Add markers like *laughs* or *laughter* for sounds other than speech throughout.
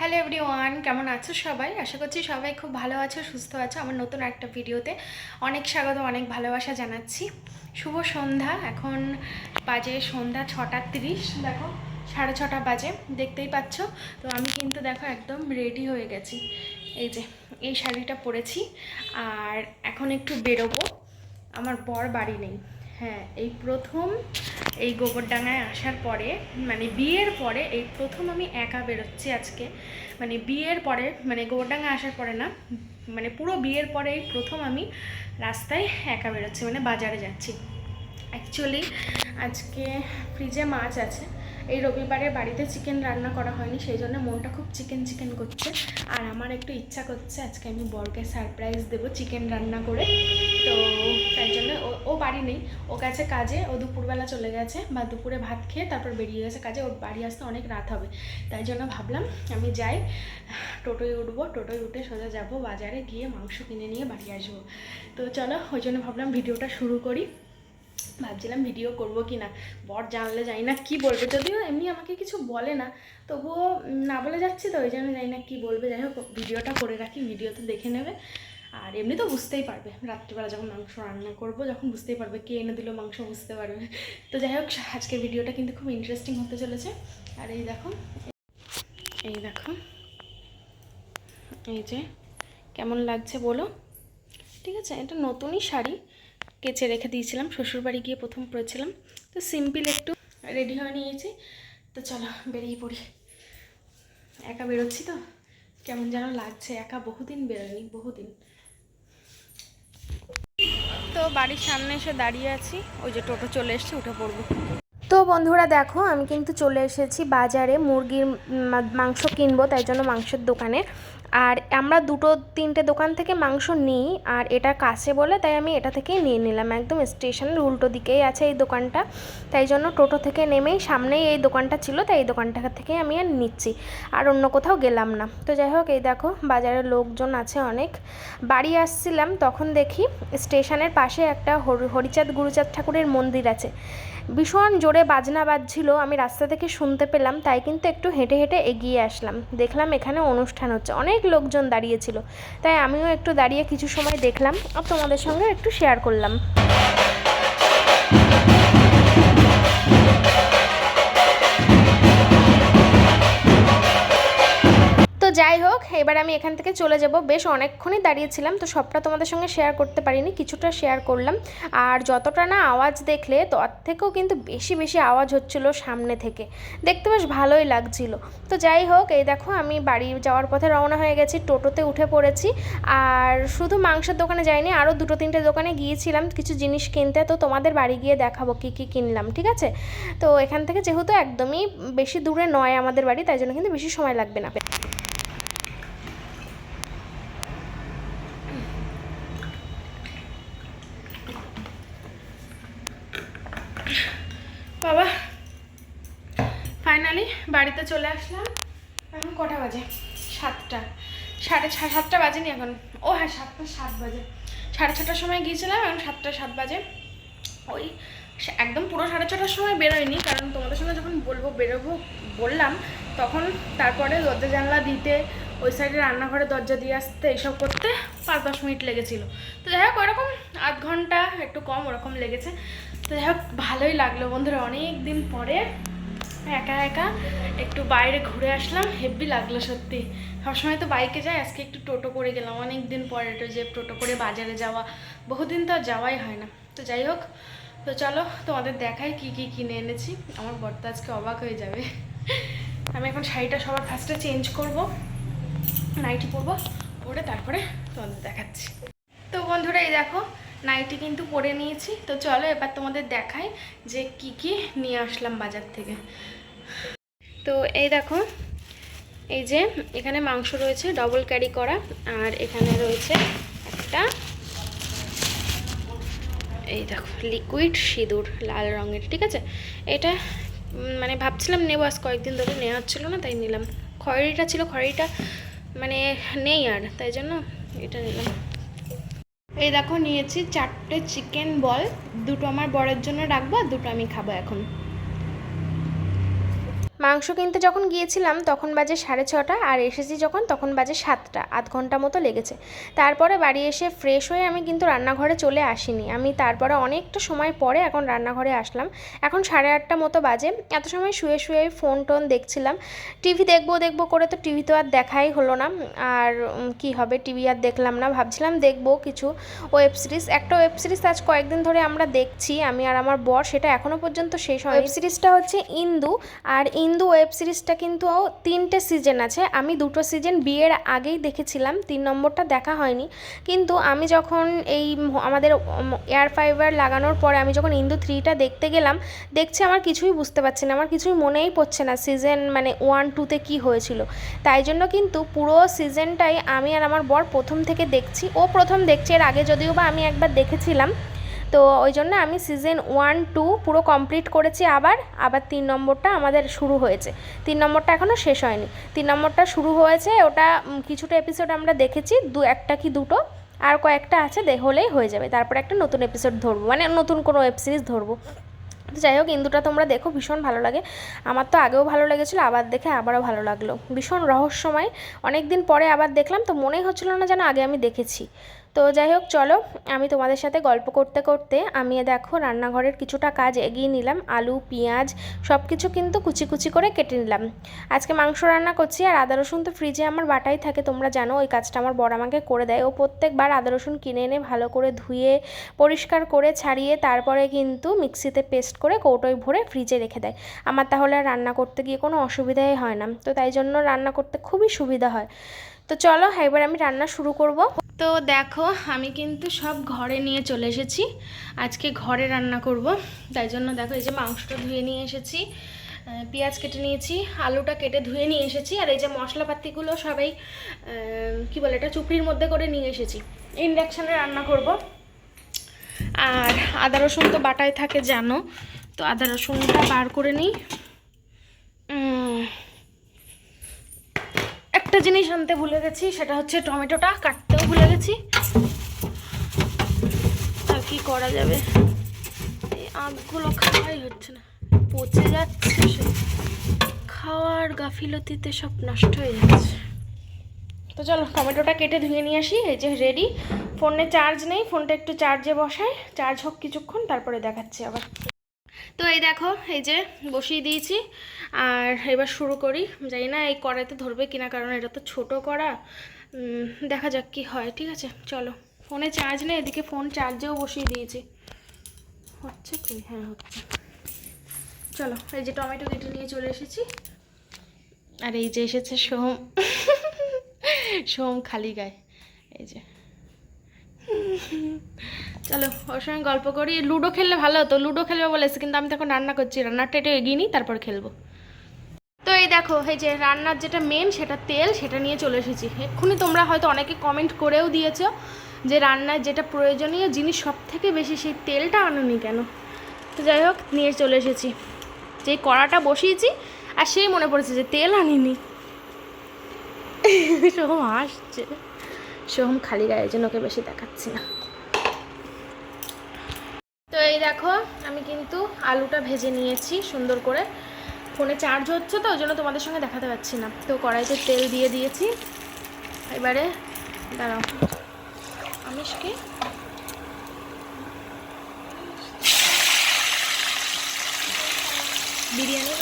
Hello everyone কেমন আছো সবাই? আশা করছি সবাই খুব ভালো আছো, সুস্থ আছো। আমার নতুন একটা ভিডিওতে অনেক স্বাগত, অনেক ভালোবাসা জানাচ্ছি। শুভ সন্ধ্যা, এখন বাজে সন্ধ্যা ছটা তিরিশ, দেখো, সাড়ে ছটা বাজে, দেখতেই পাচ্ছ? তো আমি কিন্তু দেখো একদম রেডি হয়ে গেছি। এই যে, এই শাড়িটা পরেছি, আর এখন একটু বেরোবো। আমার বর বাড়ি নেই। হ্যাঁ এই প্রথম এই গোবরডাঙ্গায় আসার পরে মানে বিয়ের পরে, এই প্রথম আমি একা বেরোচ্ছি আজকে। মানে বিয়ের পরে মানে গোবরডাঙায় আসার পরে না মানে পুরো বিয়ের পরে এই প্রথম আমি রাস্তায় একা বেরোচ্ছি মানে বাজারে যাচ্ছি। অ্যাকচুয়ালি আজকে ফ্রিজে মাছ আছে। এই রবিবারে বাড়িতে চিকেন রান্না করা হয়নি, সেই জন্য মনটা খুব চিকেন চিকেন করছে। আর আমার একটু ইচ্ছা করছে, আজকে আমি বরকে সারপ্রাইজ দেবো চিকেন রান্না করে। তো তাই জন্য ও বাড়ি নেই, ও গেছে কাজে, ও দুপুরবেলা চলে গেছে, বা দুপুরে ভাত খেয়ে তারপর বেরিয়ে গেছে কাজে, ওর বাড়ি আসতে অনেক রাত হবে। তাই জন্য ভাবলাম আমি যাই, টোটোয় উঠবো, টোটোয় উঠে সোজা যাব, বাজারে গিয়ে মাংস কিনে নিয়ে বাড়ি আসব। তো চলো, ওই জন্য ভাবলাম ভিডিওটা শুরু করি। ভাবছিলাম ভিডিও করব কি না বর জানলে জানি না কি বলবে। যদিও এমনি আমাকে কিছু বলে না, তবুও না বলে যাচ্ছে তো, ওই জন্য জানি না কি বলবে। যাই হোক ভিডিওটা করে রাখি ভিডিওতে দেখে নেবে। আর এমনি তো বুঝতেই পারবে, রাত্রিবেলা যখন মাংস রান্না করব, যখন বুঝতেই পারবে কে এনে দিল মাংস, বুঝতে পারবে। তো যাই হোক, আজকের ভিডিওটা কিন্তু খুব ইন্টারেস্টিং হতে চলেছে। আর এই দেখো এই দেখো, এই যে, কেমন লাগছে বলো? ঠিক আছে, এটা নতুনই শাড়ি। কেচে রেখে দিয়েছিলাম, শ্বশুরবাড়ি গিয়ে প্রথম পড়েছিলাম তো সিম্পল একটু রেডি হয়ে নিয়েছি। তো চলো বেরিয়ে পড়ি। একা বেরোচ্ছি তো, কেমন যেন লাগছে, একা বহুদিন বেরোয়নি, বহুদিন। তো বাড়ির সামনে এসে দাঁড়িয়ে আছি, ওই যে টোটো চলে এসছে, উঠে পড়ব। তো বন্ধুরা দেখো, আমি কিন্তু চলে এসেছি বাজারে মুরগির মাংস কিনবো, তাই জন্য মাংসের দোকানে আর আমরা দুটো, তিনটে দোকান থেকে মাংস নিই, আর এটা কাছে বলে তাই আমি এটা থেকেই নিয়ে নিলাম। একদম স্টেশনের উল্টো দিকেই আছে এই দোকানটা, তাই জন্য টোটো থেকে নেমেই সামনেই এই দোকানটা ছিল, তাই এই দোকানটা থেকেই আমি আর নিচ্ছি। আর অন্য কোথাও গেলাম না। তো যাই হোক, এই দেখো বাজারে লোকজন আছে অনেক। বাড়ি আসছিলাম, তখন দেখি স্টেশনের পাশে একটা হরি- হরিচাঁদ গুরুচাঁদ ঠাকুরের মন্দির আছে। ভীষণ জোরে বাজনা বাজছিল, আমি রাস্তা থেকে শুনতে পেলাম, তাই কিন্তু একটু হেঁটে হেঁটে এগিয়ে আসলাম। দেখলাম এখানে অনুষ্ঠান হচ্ছে, অনেক লোকজন দাঁড়িয়েছিল, তাই আমিও একটু দাঁড়িয়ে কিছু সময় দেখলাম, আর তোমাদের সঙ্গে একটু শেয়ার করলাম। যাই হোক, এবার আমি এখান থেকে চলে যাব। বেশ অনেকক্ষণই দাঁড়িয়েছিলাম, তো সবটা তোমাদের সঙ্গে শেয়ার করতে পারিনি, কিছুটা শেয়ার করলাম। আর যতটা না আওয়াজ দেখলে তার থেকেও কিন্তু বেশি বেশি আওয়াজ হচ্ছিল সামনে থেকে। দেখতে বেশ ভালোই লাগছিল। তো যাই হোক, এই দেখো আমি বাড়ি যাওয়ার পথে রওনা হয়ে গেছি, টোটোতে উঠে পড়েছি। আর শুধু মাংসের দোকানে যাইনি আরও দুটো, তিনটে দোকানে গিয়েছিলাম কিছু জিনিস কিনতে। তো তোমাদের বাড়ি গিয়ে দেখাবো কী কী কিনলাম, ঠিক আছে? তো এখান থেকে যেহেতু একদমই বেশি দূরে নয় আমাদের বাড়ি, তাই জন্য কিন্তু বেশি সময় লাগবে না। বাবা ফাইনালি বাড়িতে চলে আসলাম। এখন কটা বাজে? সাতটা। সাড়ে ছা- সাতটা বাজেনি এখন। ও হ্যাঁ সাতটা সাত বাজে। সাড়ে ছটার সময় গিয়েছিলাম, এখন সাতটা সাত বাজে। ওই একদম পুরো সাড়ে ছটার সময় বেরোয়নি, কারণ তোমাদের সঙ্গে যখন বলব, বেরোবো বললাম, তখন তারপরে দরজা জানলা দিতে ওই সাইডে রান্নাঘরে দরজা দিয়ে আসতে এইসব করতে পাঁচ দশ মিনিট লেগেছিলো। তো যাই হোক, ওরকম আধ ঘণ্টা, একটু কম ওরকম লেগেছে। তো যাই হোক, ভালোই লাগল বন্ধুরা। অনেক দিন পরে একা একা একটু বাইরে ঘুরে আসলাম হেভি লাগল সত্যি। সবসময় তো বাইকে যাই, আজকে একটু টোটো করে গেলাম। অনেক দিন পরে যে টোটো করে বাজারে যাওয়া, বহুদিন তো আর যাওয়াই হয় না। তো যাই হোক, তো চলো তোমাদের দেখাই কি কি কিনে এনেছি। আমার বর্তা আজকে অবাক হয়ে যাবে। আমি এখন শাড়িটা সবার ফার্স্টে চেঞ্জ করব। নাইটি পরবো, পরে তারপরে তোমাদের দেখাচ্ছি। তো বন্ধুরা, এই দেখো নাইটি কিন্তু পরে নিয়েছি। তো চলো এবার তোমাদের দেখাই যে কি কি নিয়ে আসলাম বাজার থেকে। তো এই দেখো, এই যে এখানে মাংস রয়েছে ডবল ক্যারি করা, আর এখানে রয়েছে একটা, এই দেখো লিকুইড সিঁদুর, লাল রঙের, ঠিক আছে? এটা মানে ভাবছিলাম নেব, আজ কয়েকদিন ধরে নেওয়া হচ্ছিল না, তাই নিলাম। খয়েরিটা ছিল, খয়েরিটা মানে নেই আর, তাই জন্য এটা নিলাম। এই দেখো, নিয়েছি চারটে চিকেন বল দুটো আমার বরের জন্য রাখব আর দুটো আমি খাব এখন। মাংস কিনতে যখন গিয়েছিলাম, তখন বাজে সাড়ে ছটা আর এসেছি যখন, তখন বাজে সাতটা, আধ ঘণ্টা মতো লেগেছে। তারপরে বাড়ি এসে ফ্রেশ হয়ে আমি কিন্তু রান্নাঘরে চলে আসিনি। আমি তারপরে অনেকটা সময় পরে এখন রান্নাঘরে আসলাম। এখন সাড়ে আটটা মতো বাজে। এত সময় শুয়ে শুয়ে ফোন টোন দেখছিলাম। টিভি দেখব দেখব করে তো টিভি তো আর দেখাই হলো না। আর কি হবে টিভি আর দেখলাম না। ভাবছিলাম দেখব কিছু ওয়েব সিরিজ একটা ওয়েব সিরিজ আজ কয়েকদিন ধরে আমরা দেখছি। আমি আর আমার বর, সেটা এখনও পর্যন্ত শেষ হয় ওয়েব সিরিজটা হচ্ছে ইন্দু। আর ইন্দু ওয়েব সিরিজটা কিন্তু তিনটে সিজন আছে। আমি দুটো সিজন বিয়ের আগেই দেখেছিলাম, তিন নম্বরটা দেখা হয়নি। কিন্তু আমি যখন এই আমাদের এয়ার ফাইবার লাগানোর পরে আমি যখন ইন্দু থ্রিটা দেখতে গেলাম, দেখছি আমার কিছুই বুঝতে পারছি না, আমার কিছুই মনেই পড়ছে না সিজন মানে ওয়ান, টুতে কি হয়েছিল। তাই জন্য কিন্তু পুরো সিজনটাই আমি আর আমার বর প্রথম থেকে দেখছি। ও প্রথম দেখছে, এর আগে যদিও বা আমি একবার দেখেছিলাম। তো ওই জন্য আমি সিজন ওয়ান টু পুরো কমপ্লিট করেছি আবার আবার তিন নম্বরটা আমাদের শুরু হয়েছে। তিন নম্বরটা এখনও শেষ হয়নি। তিন নম্বরটা শুরু হয়েছে, ওটা কিছুটা এপিসোড আমরা দেখেছি, দু একটা কি দুটো, আর কয়েকটা আছে হলেই হয়ে যাবে। তারপরে একটা নতুন এপিসোড ধরবো মানে নতুন কোনো ওয়েব সিরিজ ধরবো। তো যাই হোক, ইন্দুটা তোমরা দেখো, ভীষণ ভালো লাগে। আমার তো আগেও ভালো লেগেছিলো, আবার দেখে আবারও ভালো লাগল। ভীষণ রহস্যময়। অনেক দিন পরে আবার দেখলাম, তো মনেই হচ্ছিল না যেন আগে আমি দেখেছি। তো যাই হোক, চলো, আমি তোমাদের সাথে গল্প করতে করতে আমি দেখো রান্নাঘরের কিছুটা কাজ এগিয়ে নিলাম। আলু, পেঁয়াজ সব কিছু কিন্তু কুচি কুচি করে কেটে নিলাম। আজকে মাংস রান্না করছি আর আদা, রসুন তো ফ্রিজে আমার বাটাই থাকে, তোমরা জানো, ওই কাজটা আমার বড় আমাকে করে দেয়। ও প্রত্যেকবার আদা, রসুন কিনে এনে ভালো করে ধুয়ে, পরিষ্কার করে ছাড়িয়ে তারপরে কিন্তু মিক্সিতে পেস্ট করে কৌটোয় ভরে ফ্রিজে রেখে দেয়। আমার তাহলে রান্না করতে গিয়ে কোনো অসুবিধাই হয় না। তো তাই জন্য রান্না করতে খুবই সুবিধা হয়। তো চলো, এবার আমি রান্না শুরু করব। তো দেখো, আমি কিন্তু সব ঘরে নিয়ে চলে এসেছি। আজকে ঘরে রান্না করব। তাই জন্য দেখো, এই যে মাংসটা ধুয়ে নিয়ে এসেছি পেঁয়াজ কেটে নিয়েছি, আলুটা কেটে ধুয়ে নিয়ে এসেছি, আর এই যে মশলাপাতিগুলো সবাই কি বলে এটা, চুপড়ির মধ্যে করে নিয়ে এসেছি। ইন্ডাকশানে রান্না করব। আর আদা রসুন তো বাটায় থাকে, জানো? তো আদা রসুনটা বার করে নিই। জিনিস আনতে ভুলে গেছি, সেটা হচ্ছে টমেটোটা কাটতেও ভুলে গেছি। আর কি করা যাবে? এই আঁকগুলো খাওয়াই হচ্ছে না। পচে যাচ্ছে সে। খাওয়ার গাফিলতিতে সব নষ্ট হয়ে যাচ্ছে। তো চলো, টমেটোটা কেটে ধুয়ে নিয়ে আসি, এই যে রেডি ফোনে চার্জ নেই, ফোনটা একটু চার্জে বসাই চার্জ হোক কিছুক্ষণ, তারপরে দেখাচ্ছি আবার। তো এই দেখো এই যে বসিয়ে দিয়েছি। আর এবার শুরু করি। জানি না এই কড়াইতে ধরবে কিনা কারণ এটা তো ছোট উম, দেখা যাক কি হয় ঠিক আছে? চলো। ফোনে চার্জ নেই এদিকে ফোন চার্জেও বসিয়ে দিয়েছি। হচ্ছে কি? হ্যাঁ হচ্ছে। চলো এই যে টমেটো কেটে নিয়ে চলে এসেছি। আর এই যে এসেছে সোম। সোম খালি গায়ে। এই যে। চলো, ওর সঙ্গে গল্প করি। লুডো খেললে ভালো হতো। লুডো খেলবে বলেছে, কিন্তু আমি তখন রান্না করছি। রান্নাটা একটু এগিয়ে নিই, তারপর খেলব। তো এই দেখো, এই যে রান্নার যেটা মেন সেটা তেল, সেটা নিয়ে চলে এসেছি। এক্ষুনি তোমরা হয়তো অনেকে কমেন্ট করেও দিয়েছ যে রান্নার যেটা প্রয়োজনীয় জিনিস সব থেকে বেশি, সেই তেলটা আনুনি কেন? তো যাই হোক, নিয়ে চলে এসেছি। যেই কড়াটা বসিয়েছি, আর সেই মনে পড়েছে যে তেল আনিনি। *laughs* সোহম আসছে। সোহম খালি গায়ে জন্য ওকে বেশি দেখাচ্ছি না। তো এই দেখো, আমি কিন্তু আলুটা ভেজে নিয়েছি সুন্দর করে। ফোনে চার্জ হচ্ছে তো, ওই জন্য তোমাদের সঙ্গে দেখাতে পাচ্ছি না। তো কড়াইতে তেল দিয়ে দিয়েছি। এবারে দাঁড়াও। আমিষকে বিরিয়ানি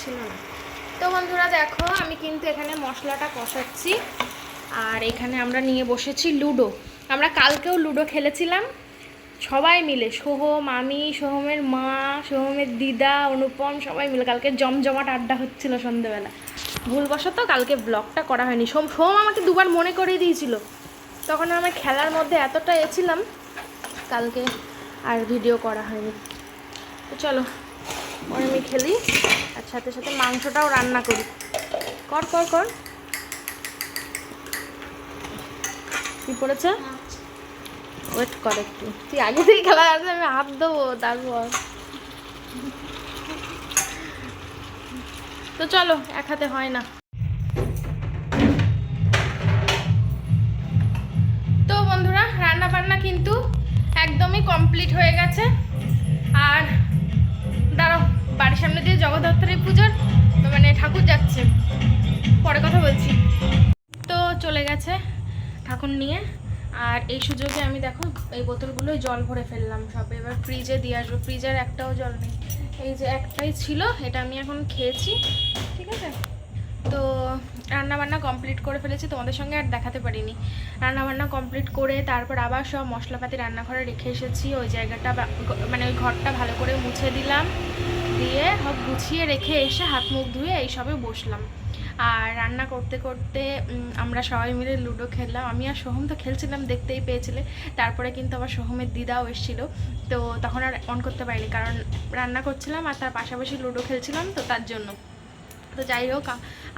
খাবে ছিল না। তো বন্ধুরা দেখো, আমি কিন্তু এখানে মশলাটা কষাচ্ছি। আর এখানে আমরা নিয়ে বসেছি লুডো। আমরা কালকেও লুডো খেলেছিলাম। সবাই মিলে সোহম আমি সোহমের মা, সোহমের দিদা, অনুপম, সবাই মিলে। কালকে জমজমাট আড্ডা হচ্ছিল সন্ধেবেলা। ভুলবশত কালকে ব্লগটা করা হয়নি। সোম সোম আমাকে দুবার মনে করিয়ে দিয়েছিল। তখন আমি খেলার মধ্যে এতটা এছিলাম কালকে আর ভিডিও করা হয়নি। তো চলো ওর আমি খেলি। আর সাথে সাথে মাংসটাও রান্না করি। কর কর কর। কি পড়েছে? ওয়েট কর একটু। তুই আগে থেকে খেলা আছে, আমি হাত দেবো তারপর। তো চলো, এক হাতে হয় না। তো বন্ধুরা রান্না বান্না কিন্তু একদমই কমপ্লিট হয়ে গেছে। সামনে দিয়ে জগদ্ধাত্রী পুজোর মানে ঠাকুর যাচ্ছে। পরে কথা বলছি। তো চলে গেছে ঠাকুর নিয়ে। আর এই সুযোগে আমি দেখো, এই বোতলগুলোই জল ভরে ফেললাম সব। এবার ফ্রিজে দিয়ে আসব। ফ্রিজের একটাও জল নেই। এই যে একটাই ছিল, এটা আমি এখন খেয়েছি, ঠিক আছে? তো রান্নাবান্না কমপ্লিট করে ফেলেছি, তোমাদের সঙ্গে আর দেখাতে পারিনি। রান্নাবান্না কমপ্লিট করে তারপর আবার সব মশলাপাতি রান্নাঘরে রেখে এসেছি। ওই জায়গাটা মানে ওই ঘরটা ভালো করে মুছে দিলাম। দিয়ে সব গুছিয়ে রেখে এসে হাত মুখ ধুয়ে এইসবে বসলাম। আর রান্না করতে করতে আমরা সবাই মিলে লুডো খেললাম। আমি আর সোহম তো খেলছিলাম, দেখতেই পেয়েছিলে। তারপরে কিন্তু আবার সোহমের দিদাও এসেছিল। তো তখন আর অন করতে পারিনি। কারণ রান্না করছিলাম আর তার পাশাপাশি লুডো খেলছিলাম তো তার জন্য। তো যাই হোক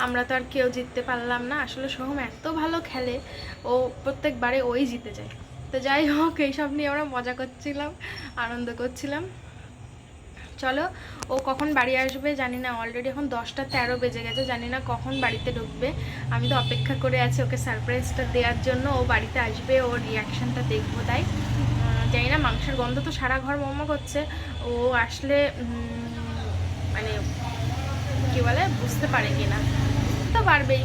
আমরা তো আর কেউ জিততে পারলাম না। আসলে সোহম এত ভালো খেলে, ও প্রত্যেকবারে ওই জিতে যায়। তো যাই হোক, এইসব নিয়ে আমরা মজা করছিলাম, আনন্দ করছিলাম। চলো, ও কখন বাড়ি আসবে জানি না অলরেডি এখন দশটা তেরো বেজে গেছে, জানি না কখন বাড়িতে ঢুকবে। আমি তো অপেক্ষা করে আছি ওকে সারপ্রাইজটা দেওয়ার জন্য, ও বাড়িতে আসবে, ওর রিয়াকশানটা দেখব তাই। জানি না, মাংসের গন্ধ তো সারা ঘর মোমো করছে। ও আসলে মানে কি বলে, বুঝতে পারে কি না তো পারবেই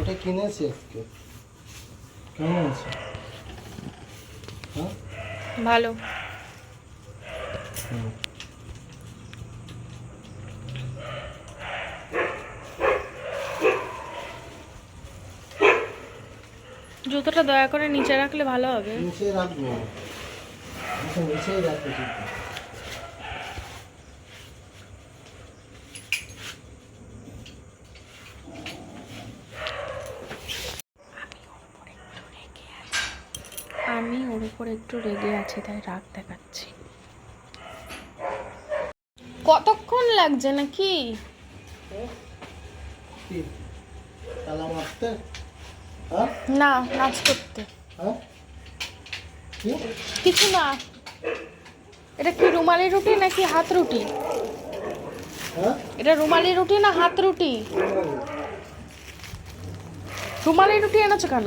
এটা কিনেছি আজকে কেমন আছে হ্যাঁ ভালো। জুতোটা দয়া করে নিচে রাখলে ভালো হবে। নিচে রাখব। নিচে রাখব জুতো। আমি ওর উপর একটু রেগে আছি, তাই রাগ দেখাচ্ছি। কতক্ষণ লাগছে নাকি? না, নাচ করতে। কিছু না। এটা কি রুমালি রুটি নাকি হাত রুটি? এটা রুমালি রুটি না হাত রুটি? রুমালি রুটি এনেছো কেন?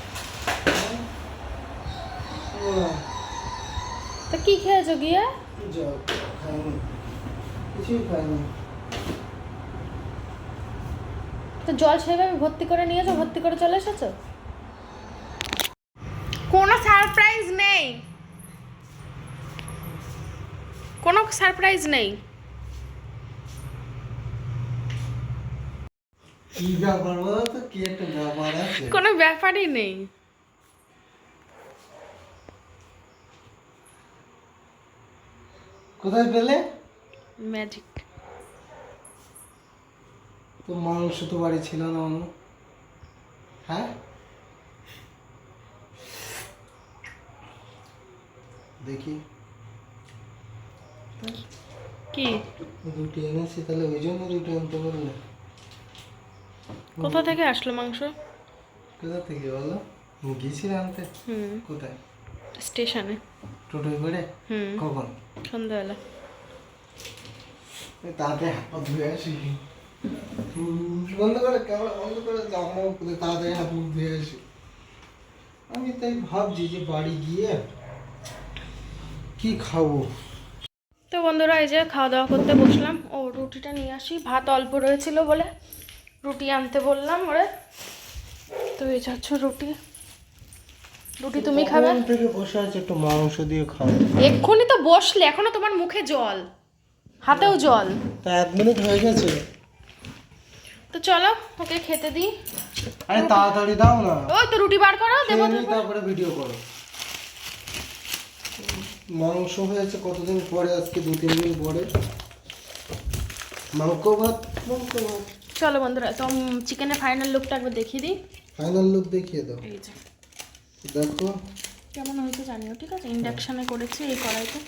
তা কি খেয়েছো গিয়ে? জল খাইনি কিছুই খাইনি তো জল সেভাবে ভর্তি করে নিয়েছো ভর্তি করে চলে এসেছ? কোনো সারপ্রাইজ নেই। কোনো সারপ্রাইজ নেই। কি ব্যাপার তো? কি একটা ব্যাপার আছে? কোনো ব্যাপারই নেই। কোথায় পেলে? ম্যাজিক তো মাংস তো বাড়ি ছিল না অন্য। হ্যাঁ? দেখি। কি? দুটি এনেছি তাহলে ওই জন্য দুটো আনতে বললে কোথা থেকে আসলো মাংস? কোথা থেকে বলো? গিয়েছিলে আনতে। কোথায়? স্টেশনে। টোটোয় করে কখন? সন্ধ্যাবেলা। তাড়াতাড়ি হাত পা ধুয়ে আসি। বন্ধ করে ক্যামেরা বন্ধ করে তাড়াতাড়ি হাত মুখ ধুয়ে আসি। আমি তাই ভাবছি যে বাড়ি গিয়ে কি খাব? তো বন্ধুরা এই যে খাওয়া দাওয়া করতে বসলাম। ও রুটিটা নিয়ে আসি। ভাত অল্প রয়েছিল বলে রুটি আনতে বললাম ওরে। তো এই যাচ্ছ রুটি। রুটি তুমি খাবে? থেকে বসে আছে একটু মাংস দিয়ে খাও এক্ষুনি তো বসলে এখনও তোমার মুখে জল হাতেও জল। তা এক মিনিট হয়ে গেছে। তো চলো ওকে খেতে দিই। আরে তাড়াতাড়ি দাও না। ওই তো রুটি বার করো দেবো তারপরে। ভিডিও করো। মাংস হয়েছে কতদিন পরে? আজকে দু তিন দিন পরে। মাংস ভাত? মাংস ভাত। চলো বন্ধুরা তো চিকেনের ফাইনাল লুকটা একবার দেখিয়ে দিই। ফাইনাল লুক দেখিয়ে দাও। এই যে। দেখো। কেমন হয়েছে জানিও ঠিক আছে? ইন্ডাকশানে করেছি এই কড়াইতে।